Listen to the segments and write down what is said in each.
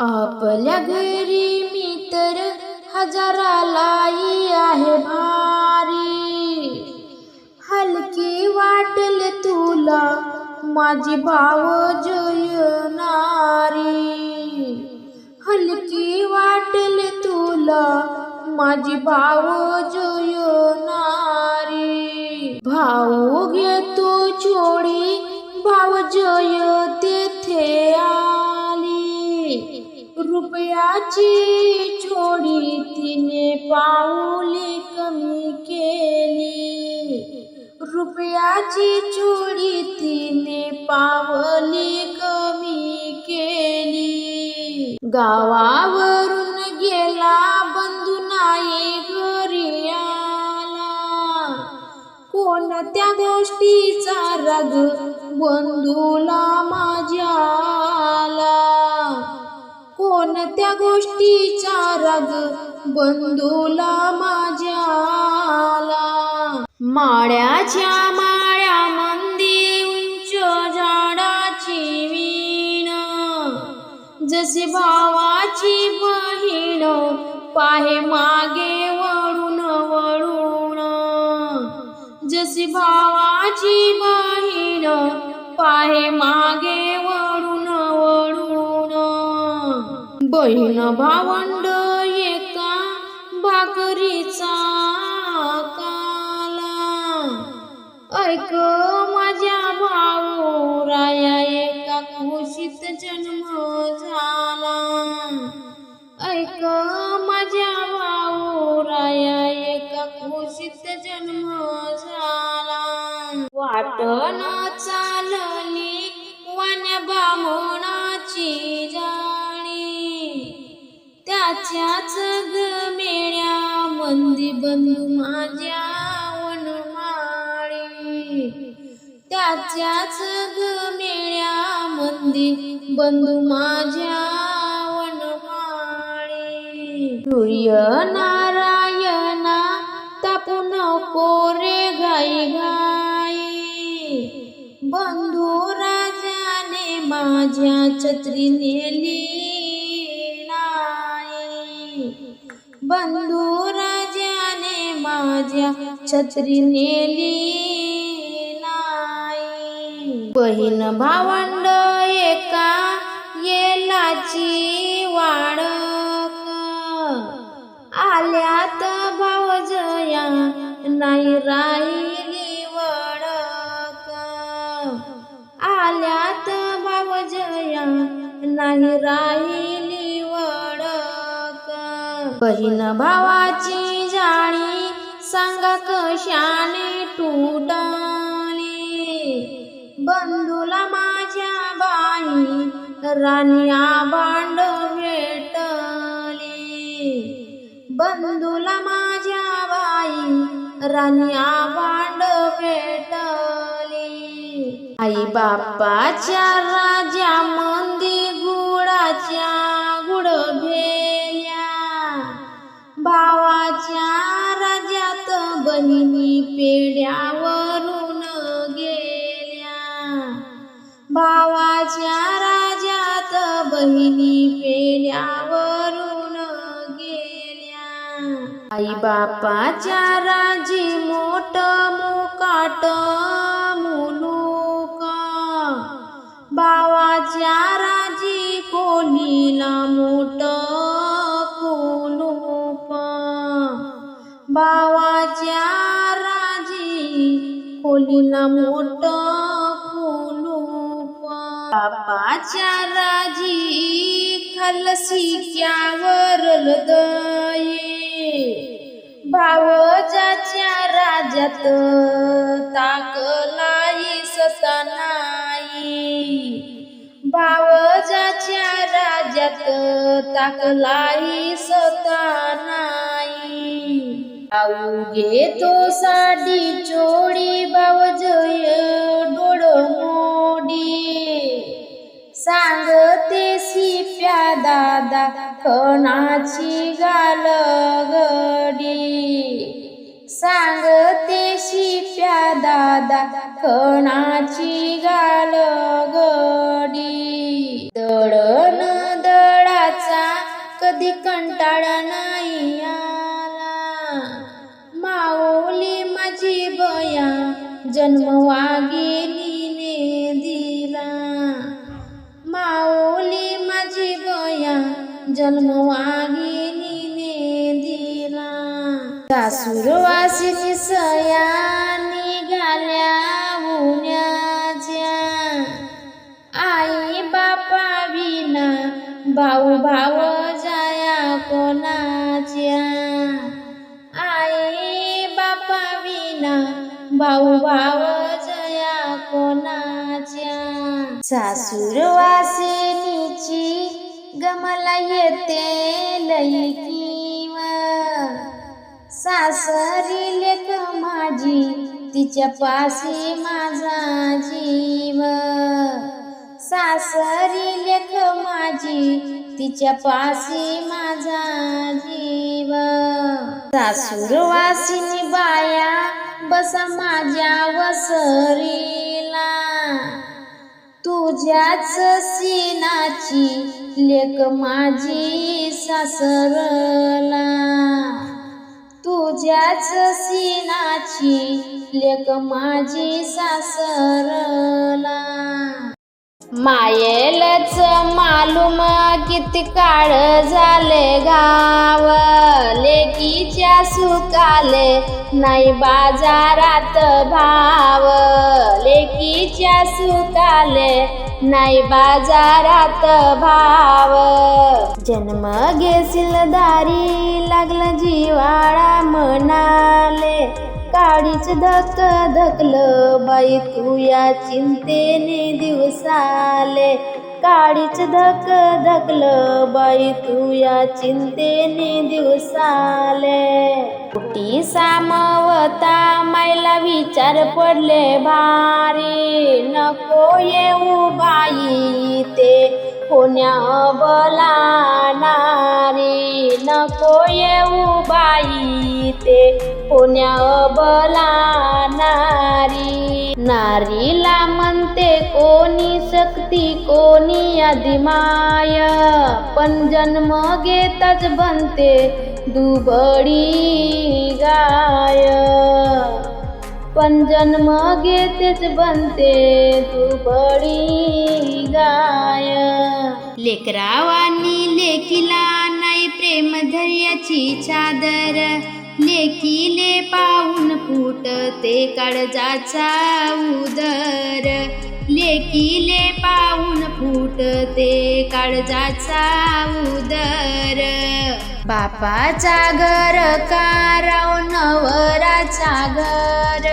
आपल्या घरी मी तर हजारालाई आहे भारी. हलकी वाटल तुला माझी भाव जयनारी हलकी वाटल तुला माझी भाव जयनारी भाऊ घेतो छोडी भाव जय तेथे आली रुपयाची चोरी तिने पाऊली कमी केली. रुपयाची चोरी तिने पावली कमी केली. गावावरून गेला बंधू नाही घरी आला. कोणत्या गोष्टीचा रग बंधूला माझ्या आला कोणत्या गोष्टीचा राग बंधूला माझ्या आला माळ्याच्या माळ्या मंदिर उंच झाडाची वीण. जसे भावाची बहीण पाहे मागे वळून वळून. जशी भावाची बहीण पाहे मागे वळून बहीण भावंड एका भाकरीचा वाच्याच ग मेळ्या मंदी बंधू माझ्या वनमाळी सूर्य नारायणा तापू नको रे घाई घाई. बंधू राजाने माझ्या छत्री नेली नाही बंधू राजाने माझ्या छत्री नेली बहीण भावंड एका येलाची वाड आल्यात भावजया नाही राहिली वडक आल्यात भावजया नाही राहिली वडक बहीण भावाची जाणी सांगा कशाने तुटा बंधूला माझ्या बाई रानिया भांड भेटली. बंधूला माझ्या बाई रानिया भांड भेटली. आई बाप्पाच्या राजा मंदी गुडाच्या गुड भेल्या. भावाच्या राज्यात बहिणी पेड्यावरून भावाच्या राजात बहिणी पेल्यावरून गेल्या. आई बापाच्या राजी मोठ मुकाट मुलूक. भावाच्या राजी कोणीला मोठ कुलूप. भावाच्या राजी खोलीला मोठ बापाच्या राजी खलसिक्यावर दये भावजाच्या राजात ताकलाई सतनाई भावजाच्या राजात ताकलाई सतानाई अवघे तो साडी चोडी भावजय डोळ मोडी सांगते सिप्या दादा खणाची गालगडी सांगते शिप्या दादा खणाची गालगडी दळण दळाचा कधी कंटाळा नाही जन्म वाघिणीने दिला माऊली माझी बया जन्म वाघिणीने दिला सासूर वासिनी सया निघाल्या उन्याच्या आई बापा विना भाऊ भाव भाऊ कोणाच्या? सासूरवासिनीची गमला येते लईकीव सासरी लेख माझी तिच्या पाशी माझा जीव. सासरी लेख माझी तिच्या पाशी माझा जीव. सासूर वासिनी बाया बसा माझ्या वसरीला. तुझ्याच सिनाची लेक माझी सासरला. तुझ्याच सिनाची लेक माझी सासरला. मायेलच मालूम किती काळ झाले गाव लेकीच्या सुखाले नाही बाजारात भाव लेकीच्या सुखाले नाही बाजारात भाव. जन्म घेसील दारी लागलं जिवाळा म्हणाले. काडीच धक धकलं बाई तू या चिंतेने दिवसाले काळीच धक धकलं बाई तू या चिंतेने दिवसाले कुटी सामवता मैला विचार पडले भारी. नको येऊ बाई ते कोण्या बलानारी नको येऊ बाई ते. कोण्या बलानारी नारीला म्हणते कोणी शक्ती कोणी अधिमाय. पण जन्म घेतच बनते दुबडी गाय. पण जन्म घेतेच बनते दुबडी गाय. लेकरावानी लेकीला नाही प्रेम धैर्याची चादर. लेकीले पाहून फुटते काळजाचा उदर. लेकीले पाहून फुटते काळजाचा उदर. बापाचा घर काराव नवराचा घर.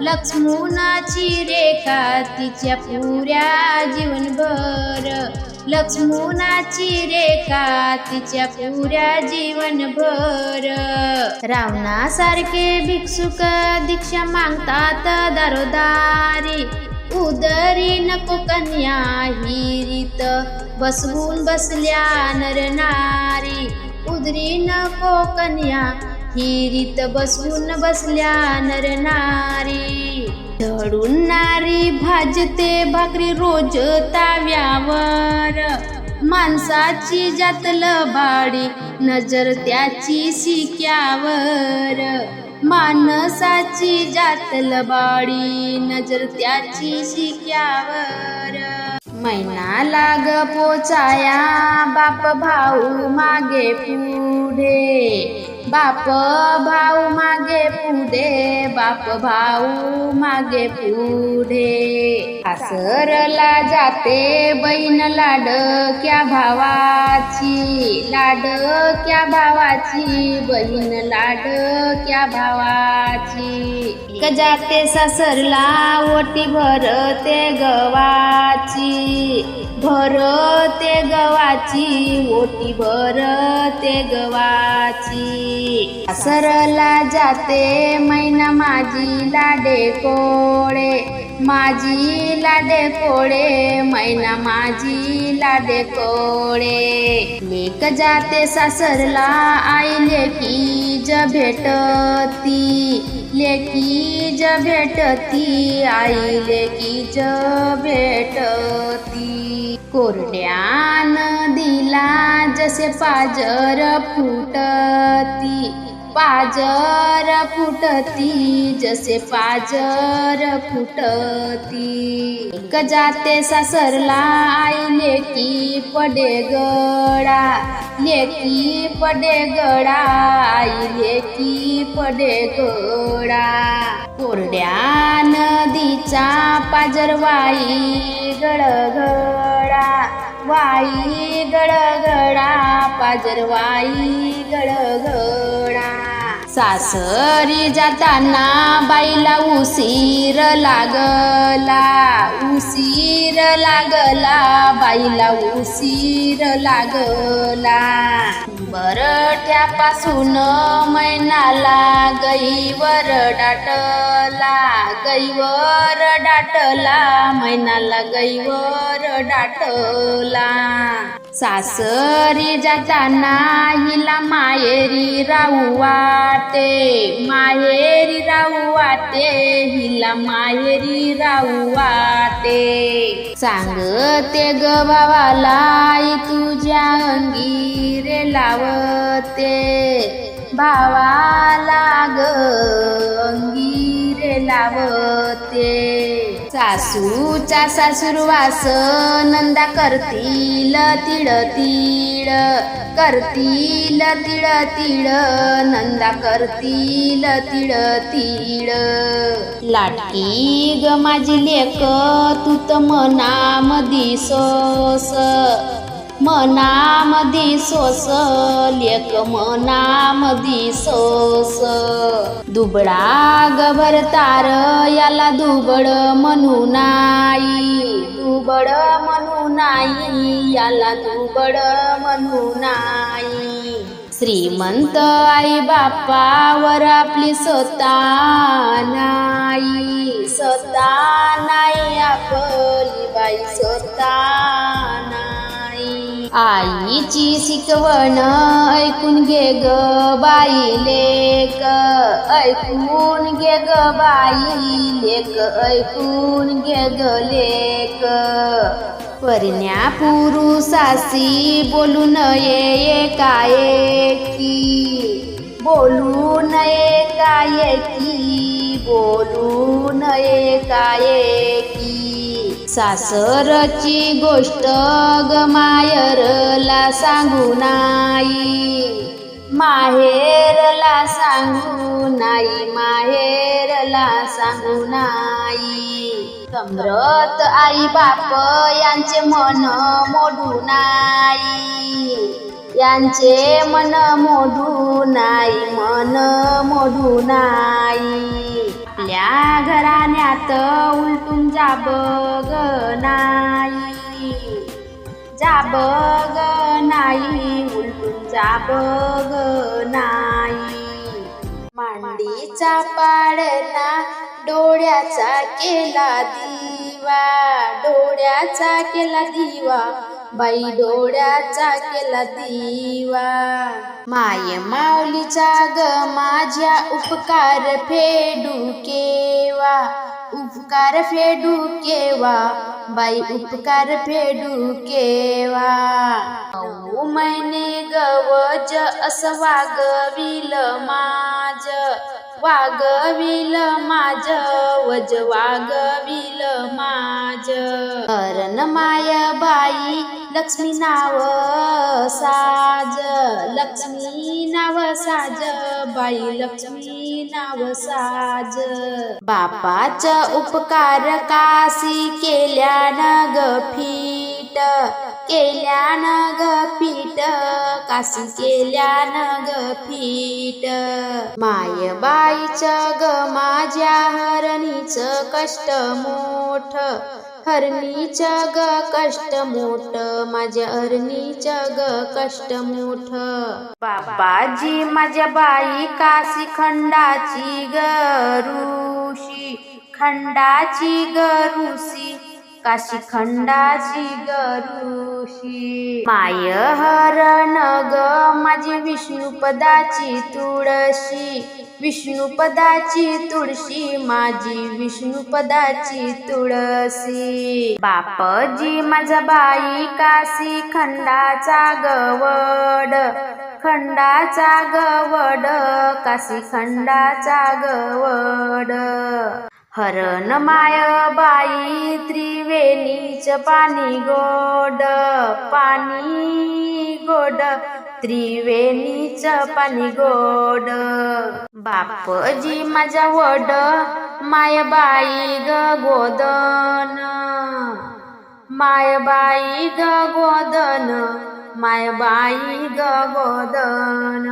लक्ष्मणाची रेखा तिच्या पुऱ्या जीवनभर. लक्ष्मणाची रेखा तिच्या पुऱ्या जीवनभर. रावणासारखे भिक्षुक दीक्षा मागतात दारोदारी. उदरी नको कन्या हिरीत बसवून बसल्या नरनारी उदरी नको कन्या हिरीत बसून बसल्या नरनारी धडून नारी भाजते भाकरी रोज ताव्यावर. माणसाची जातल बाडी नजर त्याची शिक्यावर. माणसाची जातल बाडी नजर त्याची शिक्यावर. मैना लाग पोचाया बाप भाऊ मागे पुढे. बाप भाऊ मागे पुढे बाप भाऊ मागे पुढे. आसरला जाते बहीण लाडक्या भावाची? लाडक्या भावाची? बहीण लाडक्या भावाची? कजाते जाते सासरला ओटी भरते गवाची. भरते गवाची ओटी भरते गवाची. सरला जाते मैना माझी लाडे कोळे. माझी लाडे कोळे मैना माझी लाडे कोळे. लेक जाते सासरला आई लेकी ज भेटती. लेकी ज भेटती आई लेकी ज भेटती. कोरड्या नदीला जसे पाजर फुटती पाजर फुटती जसे पाजर फुटती. एक जाते सासरला आई लेकी पडे गडा लेकी पडे गडा आई लेकी पडे गडा. कोरड्या नदीचा पाजरवाई गळगळा वाई गळगळा पाजरवाई गडगडा. सासरी जाताना बाईला उशीर लागला उशीर लागला बाईला उशीर लागला. बरठ्यापासून मैनाला गईवर डाटला गईवर डाटला मैनाला गईवर डाटला. सासरी जाताना हिला माहेरी राहू वाटे माये वाटे हिला माहेरी राहू वाटे. सांगते ग भावाला तुझ्या अंगी रे लावते. भावाला ग अंगी रे लावते. सासूचा सासूरवास नंदा करतील तिळ तिळ करतील तिळ तिळ नंदा करतील तिळ तिळ लाटकी ग माझी लेक तू तर मनामधी सोस. मनामधी सोस लेक मनामधी सोस. दुबळा गभर तार याला दुबळ म्हणू नाही. दुबळ म्हणू नाही याला दुबळ म्हणू नाही. श्रीमंत आई बापावर आपली स्वतः नाही. स्वतः नाही आपली बाई स्वतः नाही. आईची शिकवण ऐकून घे ग बाई लेक ऐकून घे ग बाई लेक ऐकून घे ग लेक परण्या पुरुषाशी बोलू नये एकाएकी. बोलू नये कायकी बोलू नये कायकी सासरची गोष्ट ग मायरला सांगू नाही. माहेरला सांगू नाही माहेरला सांगू नाही. समरत आई बाप यांचे मन मोडू नाही. यांचे मन मोडू नाही मन मोडू नाही. आपल्या घराण्यात उलटून जा बग नाही. जा बग नाही उलटून जा बग नाही. मांडीचा पाडला डोळ्याचा केला दिवा डोळ्याचा केला दिवा. बाई डोळ्याचा केला दिवा. माय माऊलीचा ग माझ्या उपकार फेडू केवा. उपकार फेडू केवा बाई उपकार फेडू केवा. नऊ महिने गवज असं वागविल माझ. वागविल माझ वज वागविल माझ. हरण माय बाई लक्ष्मी नाव साज. लक्ष्मी नाव साज बाई लक्ष्मी नाव साज. बापाच उपकार कासी केल्या न ग केल्या न ग फीट काशी केल्यान ग फीट माय बाईच ग माझ्या हरणीच कष्ट मोठ. हरणीच ग कष्ट मोठ. माझ्या हरणीच ग कष्ट मोठ. बाबाजी माझ्या बाई काशी खंडाची गरुशी खंडाची गरुशी काशी खंडाची गरुशी. माय हरण ग माझी विष्णुपदाची तुळशी. विष्णुपदाची तुळशी माझी विष्णुपदाची तुळशी. बापजी माझा बाई काशी खंडाचा गवळ खंडाचा गवड काशी खंडाचा गवड. हरण माय बाई त्रिवेणीच पाणी गोड पाणी गोड त्रिवेणीच पाणी गोड. बापजी माझ्या वड माय बाई ग गोदन. मायबाई ग गोदन मायबाई ग गोदन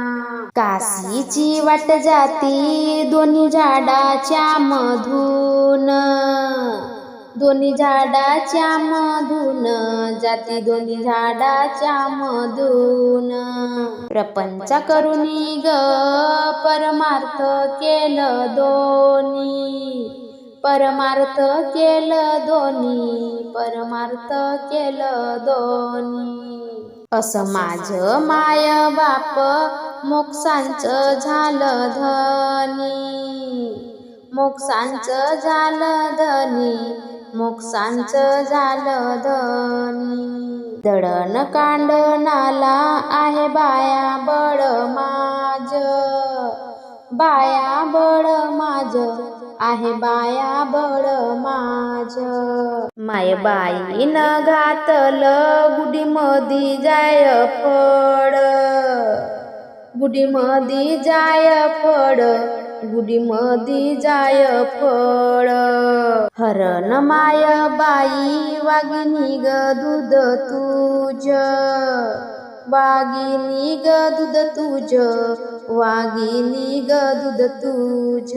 काशीची वाट जाती दोन्ही झाडाच्या मधून. दोन्ही झाडाच्या मधून जाती दोन्ही झाडाच्या मधून. प्रपंच करुणी ग परमार्थ केलं दोन्ही. परमार्थ केलं दोन्ही परमार्थ केलं दोन्ही. असं माझ माय बाप मोक्षांचं झालं धनी. मोक्षांचं झालं धनी. मोक्षांचं झालं धनी. दळण कांडणाला आहे बाया बळ माझ. बाया बळ माझ. आहे बाया बळ माझ. माय बाई न घातलं गुडी मधी जाय फड. गुडी मधी जाय फड गुडी मधी जाय फळ हरण माय बाई वागिनी ग दूध तुझ. वागिनी ग दूध तुझ वागिनी ग दूध तुझ.